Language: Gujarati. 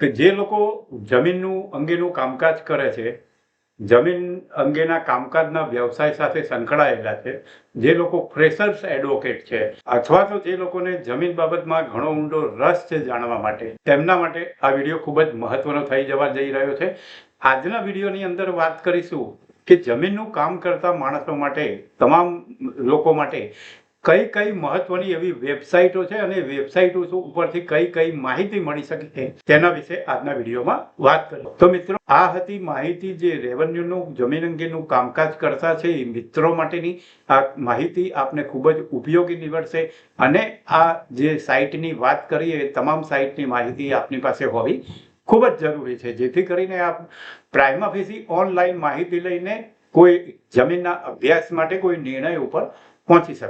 કે જે લોકો જમીનનું અંગેનું કામકાજ કરે છે, જમીન અંગેના કામકાજના વ્યવસાય સાથે સંકળાયેલા છે, જે લોકો ફ્રેશર્સ એડવોકેટ છે, અથવા તો જે લોકોને જમીન બાબતમાં ઘણો ઊંડો રસ છે જાણવા માટે, તેમના માટે આ વીડિયો ખૂબ જ મહત્વનો થઈ જવા જઈ રહ્યો છે. આજના વિડીયોની અંદર વાત કરીશું કે જમીનનું કામ કરતા માણસો માટે, તમામ લોકો માટે કઈ કઈ મહત્વની એવી વેબસાઇટો છે અને વેબસાઇટો ઉપરથી કઈ કઈ માહિતી મળી શકે છે? તેના વિશે આજના વિડીયોમાં વાત કરીએ. તો મિત્રો, આ હતી માહિતી જે રેવન્યુનું, જમીન અંગેનું કામકાજ કરતા છે એ મિત્રો માટેની આ માહિતી આપને ખૂબ જ ઉપયોગી નીવડશે અને આ જે સાઇટની વાત કરીએ, એ તમામ સાઇટની માહિતી આપની પાસે હોવી ખૂબ જ જરૂરી છે. જેથી કરીને આપ પ્રાઇમ ઓફિસી ઓનલાઈન માહિતી લઈને કોઈ જમીનના અભ્યાસ માટે કોઈ નિર્ણય ઉપર પહોંચી શકો.